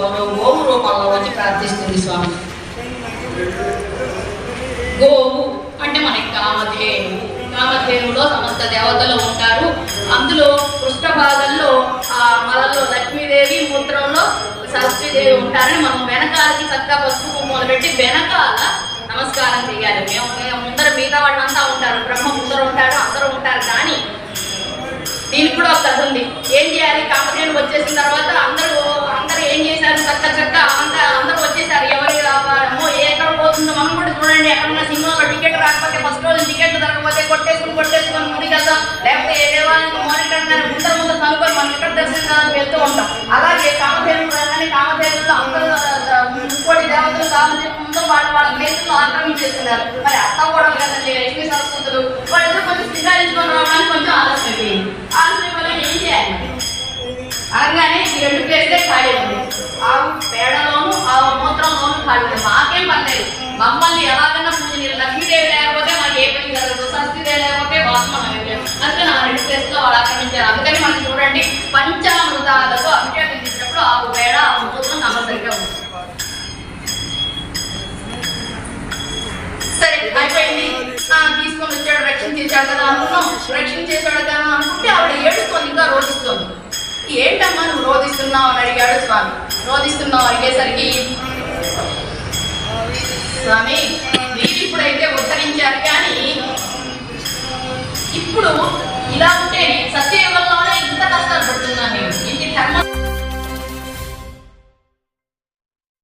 రూపంలో గోవు రూపంలో వచ్చి ప్రార్థిస్తుంది స్వామి. గోవు అంటే మనకి కామధేను. కామధేనులో సమస్త దేవతలు ఉంటారు. అందులో పృష్ఠ భాగంలో ఆ మలలో లక్ష్మీదేవి మూత్రంలో సరస్వీదేవి ఉంటారని మనం వెనకాలకి చక్కగా పసుపు కుంకుమలు పెట్టి వెనకాల నమస్కారం చేయాలి. మేము ముందర మిగతా వాళ్ళంతా ఉంటారు. బ్రహ్మ ముందర ఉంటారు అందరూ ఉంటారు. కానీ దీనికి కూడా ఒక కథ ఉంది. ఏం చేయాలి? కామధేను వచ్చేసిన తర్వాత అందరూ ఏం చేశారు చక్క చక్క అందరూ అందరూ వచ్చేసారు ఎవరి అమ్మో ఏ ఎక్కడ పోతుందో మనం కూడా చూడండి ఎక్కడన్నా సినిమాలో టికెట్ రాకపోతే ఫస్ట్ రోజు టికెట్ దొరకపోతే కొట్టేసుకుని కొట్టేసుకుని ముందుకు వెళ్తాం లేకపోతే ఏ దేవాలయం మోనిటర్ ముందర ముందర కనుక్కొని మనం ఎక్కడ దర్శనం కాదని వెళ్తూ ఉంటాం. అలాగే కామధేను రాగానే కామధేనులో అందరూ ముక్కోటి దేవతలు కామధేను వాళ్ళు వాళ్ళ వాళ్ళ ఆక్రమించేస్తున్నారు మరి అత్త కూడా కదండి లక్ష్మీ సరస్వతులు వాళ్ళందరూ కొంచెం సింగారించుకొని రావడానికి కొంచెం ఆలస్యం అయింది ఆలస్యం వల్ల ఏం చేయాలి? అనగానే ఈ రెండు ప్లేస్లే ఖాళీ ఉంది. ఆవు పేడలోను ఆవు మూత్రంలోను ఖాళీ ఉంది. మమ్మల్ని ఎలాగైనా పూజ లక్ష్మీదేవి లేకపోతే మాకు ఏ పని జరగదు సరస్వతీదేవి లేకపోతే వాసన అందుకని ఆ రెండు ప్లేస్లో వాళ్ళు ఆక్రమించారు. అందుకని మనం చూడండి పంచామృతాలతో అభిషేకం చేసినప్పుడు ఆ పేడ ఆవు మూత్రం కంపల్సరిగా ఉంది. సరే అయిపోయింది. తీసుకొని వచ్చాడు రక్షణ చేశాడు కదా అనుకున్నాం. రక్షణ చేశాడు కదా అనుకుంటే ఆవిడ ఏడుస్తోంది ఇంకా రోధిస్తోంది. ఏంటమ్మా నువ్వు రోధిస్తున్నావు అని అడిగాడు స్వామి. రోధిస్తున్నావు అడిగేసరికి స్వామి మీరు ఇప్పుడైతే ఉత్తరించారు కానీ ఇప్పుడు ఇలా ఉంటే సత్య